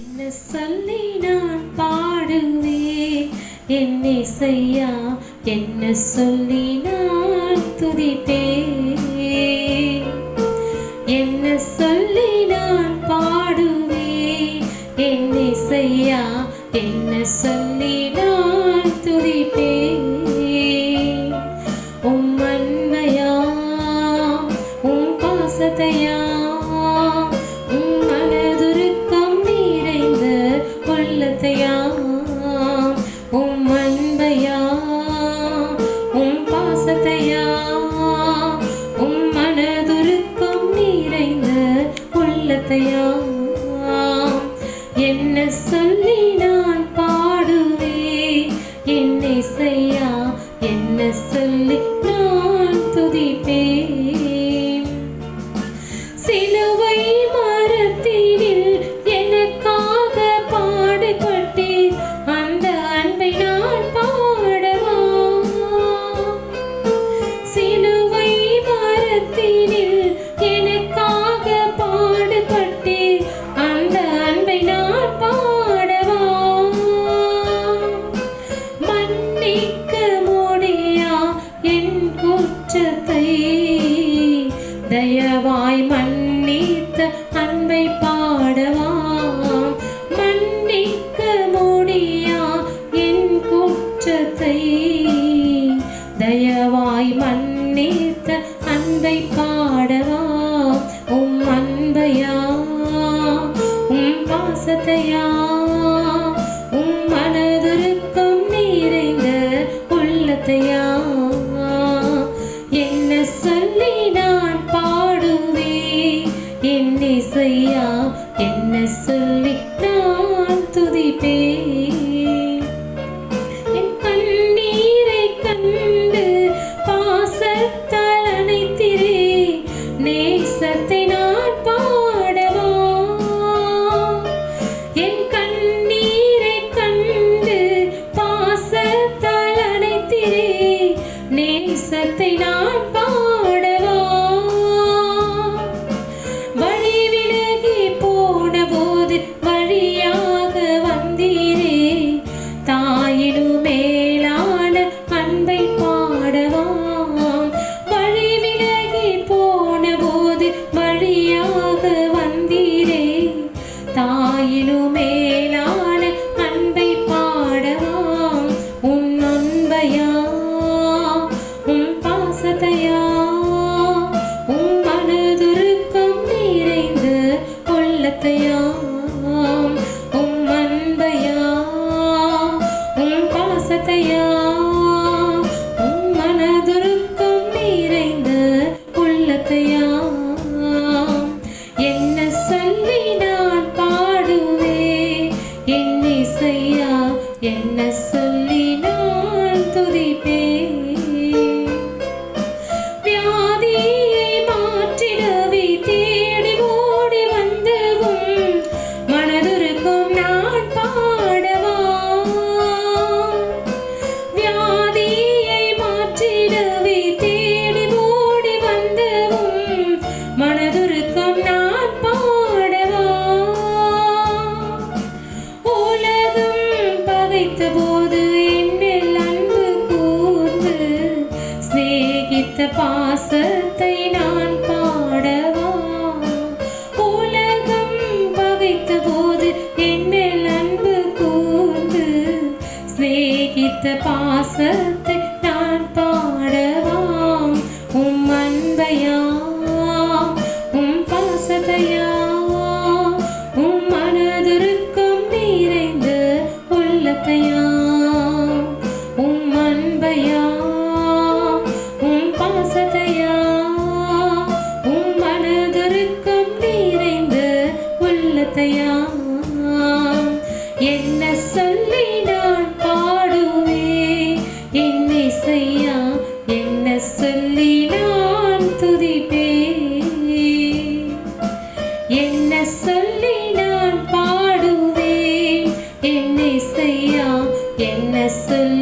என்ன சொல்லி நான் பாடுவேன்? என்னை செய்யா என்ன சொல்லி நான் துதிப்பேன்? என்ன சொல்லி நான் பாடுவேன்? என்னை செய்யா என்ன சொல்லி சொல்லி நான் பாடுவேன் என்னை செய்யா என்ன சொல்லி நான் துதிப்பேன்? குற்றத்தை தயவாய் மன்னித்த அன்பை பாடவாம் மன்னிக்க முடியா என் குற்றத்தை? தயவாய் மன்னித்த அன்பை பாடவாம் உம் அன்பையா? உம் பாசத்தையா? உம் மனதிருக்கும் நிறைந்த உள்ளத்தையா? விட்டான் வைத்த பாசத்தை நான் பாடவா? உலகம் பகைத்த போது என்னில் அன்பு கூர்ந்து சிநேகித்த பாசத்தை என்னை செய்யா என்ன சொல்ல